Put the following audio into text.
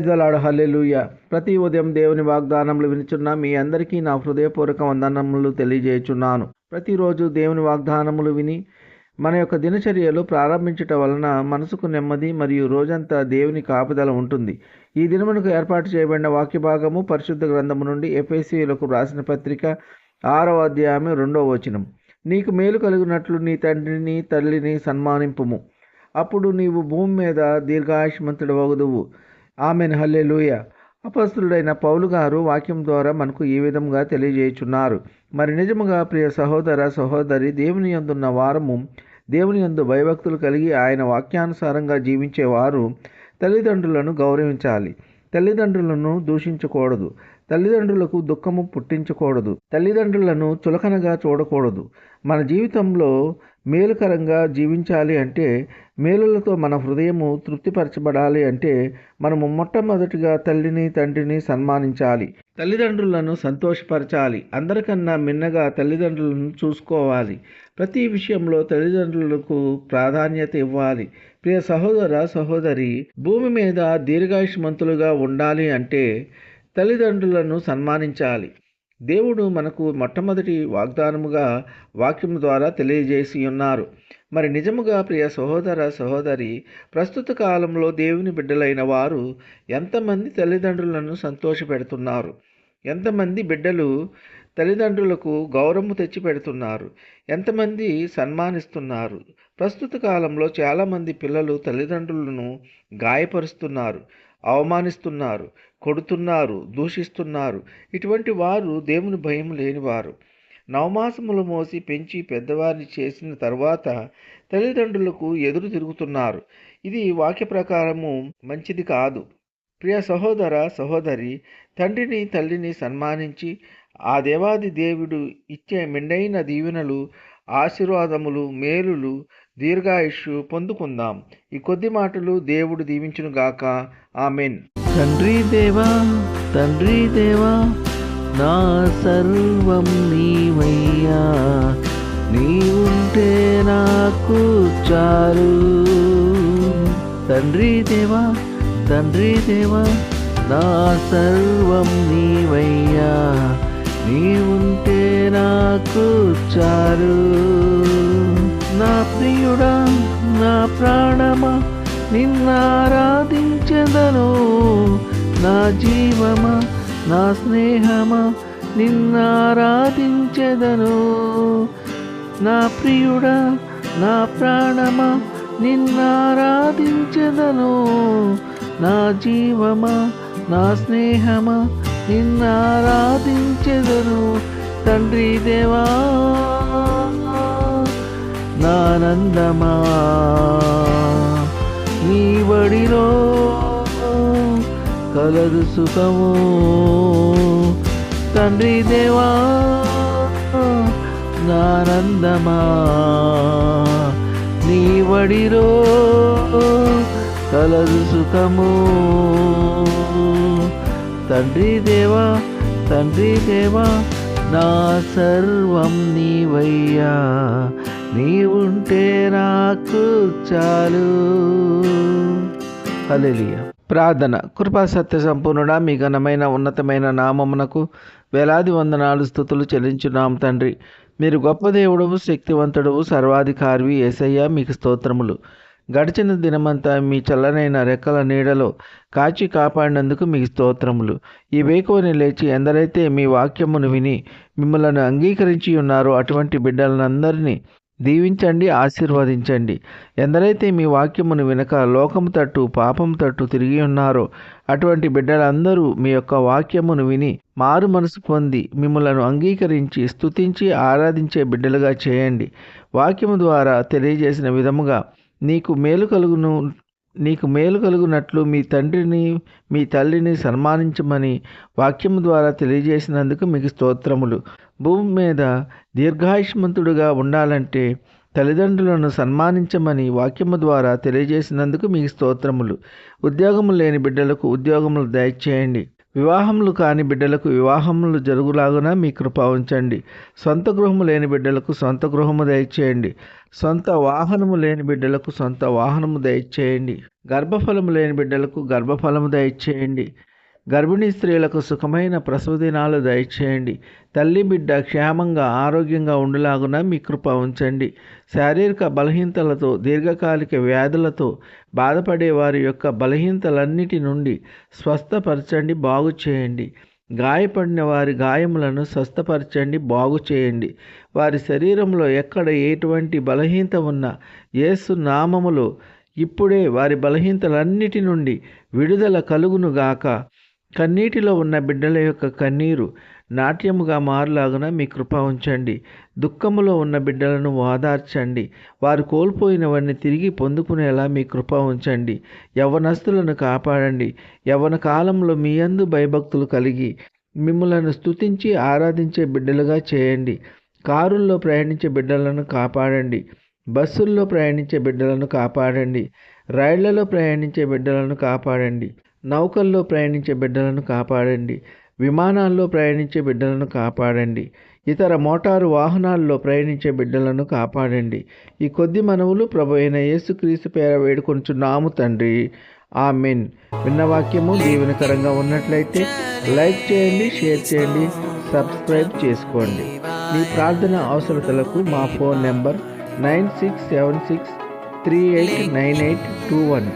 Praise అలాడు హల్లెలూయ. ప్రతి ఉదయం దేవుని వాగ్దానములు వినుచున్న మీ అందరికీ నా హృదయపూర్వక వందనములు తెలియజేయుచున్నాను. ప్రతిరోజు దేవుని వాగ్దానములు విని మన యొక్క దినచర్యలు ప్రారంభించటం వలన మనసుకు నెమ్మది మరియు రోజంతా దేవుని కాపుదల ఉంటుంది. ఈ దినమునకు ఏర్పాటు చేయబడిన వాక్య భాగము పరిశుద్ధ గ్రంథము నుండి ఎఫ్ఎస్సీలకు రాసిన పత్రిక ఆరవ అధ్యాయం రెండవ వచనం. నీకు మేలు కలిగినట్లు నీ తండ్రిని తల్లిని సన్మానింపుము. అప్పుడు నీవు భూమి మీద దీర్ఘాయుష్మంతుడవగుదువు. ఆమెను హల్లెలూయ. అపస్తుడైన పౌలు గారు వాక్యం ద్వారా మనకు ఈ విధంగా తెలియజేయుచున్నారు. మరి నిజముగా ప్రియ సహోదర సహోదరి దేవుని యందున్న వారము దేవుని యందు భయభక్తులు కలిగి ఆయన వాక్యానుసారంగా జీవించేవారు తల్లిదండ్రులను గౌరవించాలి. తల్లిదండ్రులను దూషించకూడదు. తల్లిదండ్రులకు దుఃఖము పుట్టించకూడదు. తల్లిదండ్రులను చులకనగా చూడకూడదు. మన జీవితంలో మేలుకరంగా జీవించాలి అంటే మేలులతో మన హృదయము తృప్తిపరచబడాలి అంటే మనము మొట్టమొదటిగా తల్లిని తండ్రిని సన్మానించాలి. తల్లిదండ్రులను సంతోషపరచాలి. అందరికన్నా మిన్నగా తల్లిదండ్రులను చూసుకోవాలి. ప్రతి విషయంలో తల్లిదండ్రులకు ప్రాధాన్యత ఇవ్వాలి. ప్రియ సహోదర సహోదరి భూమి మీద దీర్ఘాయుష్మంతులుగా ఉండాలి అంటే తల్లిదండ్రులను సన్మానించాలి. దేవుడు మనకు మొట్టమొదటి వాగ్దానముగా వాక్యం ద్వారా తెలియజేసి ఉన్నారు. మరి నిజముగా ప్రియ సహోదర సహోదరి ప్రస్తుత కాలంలో దేవుని బిడ్డలైన వారు ఎంతమంది తల్లిదండ్రులను సంతోషపెడుతున్నారు? ఎంతమంది బిడ్డలు తల్లిదండ్రులకు గౌరవము తెచ్చిపెడుతున్నారు? ఎంతమంది సన్మానిస్తున్నారు? ప్రస్తుత కాలంలో చాలామంది పిల్లలు తల్లిదండ్రులను గాయపరుస్తున్నారు. అవమానిస్తున్నారు కొడుతున్నారు దూషిస్తున్నారు. ఇటువంటి వారు దేవుని భయం లేనివారు. నవమాసములు మోసి పెంచి పెద్దవారిని చేసిన తర్వాత తల్లిదండ్రులకు ఎదురు తిరుగుతున్నారు. ఇది వాక్య ప్రకారము మంచిది కాదు. ప్రియ సహోదర సహోదరి తండ్రిని తల్లిని సన్మానించి ఆ దేవాది దేవుడు ఇచ్చే మెండైన దీవెనలు ఆశీర్వాదములు మేలులు దీర్ఘాయుష్యు పొందుకుందాం. ఈ కొద్ది మాటలు దేవుడు దీవించును గాక. ఆమెన్. తండ్రి దేవా తండ్రి దేవా నా సర్వం నీవయ్యా. నీవుంటే నాకు చాలు. తండ్రి దేవా తండ్రి దేవా నా సర్వం నీవయ్యా. నీవుంటే నాకు చాలు. ప్రియుడా నా ప్రాణమా నిన్నారాధించెదను. నా జీవమా నా స్నేహమా నిన్నారాధించెదను. నా ప్రియుడా నా ప్రాణమా నిన్నారాధించెదను. నా జీవమా నా స్నేహమా నిన్నారాధించెదను. తండ్రి దేవా. నానందమా? నీ వడిలో కలదు సుఖము. తండ్రి దేవా నానందమా? నీ వడిలో కలదు సుఖము. తండ్రి దేవా తండ్రి దేవా నా సర్వం నీవయ్యా. నీవుంటే నాకు చాలు. హల్లెలూయా. ప్రార్థన కృపా సత్య సంపూర్ణుడా మీ ఘనమైన ఉన్నతమైన నామమునకు వేలాది వందనాలు స్థుతులు చెల్లించున్నాం తండ్రి. మీరు గొప్ప దేవుడవు శక్తివంతుడవు సర్వాధికారివి ఏసయ్య మీకు స్తోత్రములు. గడిచిన దినమంతా మీ చల్లనైన రెక్కల నీడలో కాచి కాపాడినందుకు మీకు స్తోత్రములు. ఈ వేకువని లేచి ఎందరైతే మీ వాక్యమును విని మిమ్మలను అంగీకరించి ఉన్నారో అటువంటి బిడ్డలందరినీ దీవించండి ఆశీర్వదించండి. ఎందరైతే మీ వాక్యమును వినక లోకము తట్టు పాపం తట్టు తిరిగి ఉన్నారో అటువంటి బిడ్డలందరూ మీ యొక్క వాక్యమును విని మారు మనసు పొంది మిమ్మలను అంగీకరించి స్తుతించి ఆరాధించే బిడ్డలుగా చేయండి. వాక్యము ద్వారా తెలియజేసిన విధముగా నీకు మేలు కలుగును నీకు మేలు కలుగునట్లు మీ తండ్రిని మీ తల్లిని సన్మానించమని వాక్యం ద్వారా తెలియజేసినందుకు మీకు స్తోత్రములు. భూమి మీద దీర్ఘాయుష్మంతుడుగా ఉండాలంటే తల్లిదండ్రులను సన్మానించమని వాక్యము ద్వారా తెలియజేసినందుకు మీకు స్తోత్రములు. ఉద్యోగము లేని బిడ్డలకు ఉద్యోగములు దయచేయండి. వివాహములు కాని బిడ్డలకు వివాహములు జరుగులాగున మీ కృప ఉంచండి. సొంత గృహము లేని బిడ్డలకు సొంత గృహము దయచేయండి. సొంత వాహనము లేని బిడ్డలకు సొంత వాహనము దయచేయండి. గర్భఫలము లేని బిడ్డలకు గర్భఫలము దయచేయండి. గర్భిణీ స్త్రీలకు సుఖమైన ప్రసవ దినాలు దయచేయండి. తల్లి బిడ్డ క్షేమంగా ఆరోగ్యంగా ఉండలాగున మీ కృప ఉంచండి. శారీరక బలహీనతలతో దీర్ఘకాలిక వ్యాధులతో బాధపడే వారి యొక్క బలహీనతలన్నిటి నుండి స్వస్థపరచండి బాగు చేయండి. గాయపడిన వారి గాయములను స్వస్థపరచండి బాగు చేయండి. వారి శరీరంలో ఎక్కడ ఎటువంటి బలహీనత ఉన్నా యేసు నామములో ఇప్పుడే వారి బలహీనతలన్నిటి నుండి విడుదల కలుగును గాక. కన్నీటిలో ఉన్న బిడ్డల యొక్క కన్నీరు నాట్యముగా మారులాగున మీ కృప ఉంచండి. దుఃఖములో ఉన్న బిడ్డలను ఓదార్చండి వారు కోల్పోయినవన్నీ తిరిగి పొందుకునేలా మీ కృప ఉంచండి. యవనస్తులను కాపాడండి. యవన కాలంలో మీ అందు భయభక్తులు కలిగి మిమ్మలను స్తుతించి ఆరాధించే బిడ్డలుగా చేయండి. కారుల్లో ప్రయాణించే బిడ్డలను కాపాడండి. బస్సుల్లో ప్రయాణించే బిడ్డలను కాపాడండి. రైళ్ళలో ప్రయాణించే బిడ్డలను కాపాడండి. నౌకల్లో ప్రయాణించే బిడ్డలను కాపాడండి. విమానాల్లో ప్రయాణించే బిడ్డలను కాపాడండి. ఇతర మోటారు వాహనాల్లో ప్రయాణించే బిడ్డలను కాపాడండి. ఈ కొద్ది మనవులు ప్రభు అయిన యేసుక్రీస్తు పేర వేడుకొంచున్నాము తండ్రి. ఆమెన్. విన్న వాక్యము దీవెనకరంగా ఉన్నట్లయితే లైక్ చేయండి షేర్ చేయండి సబ్స్క్రైబ్ చేసుకోండి. మీ ప్రార్థన అవసరతలకు మా phone number nine six seven six three eight nine eight two one.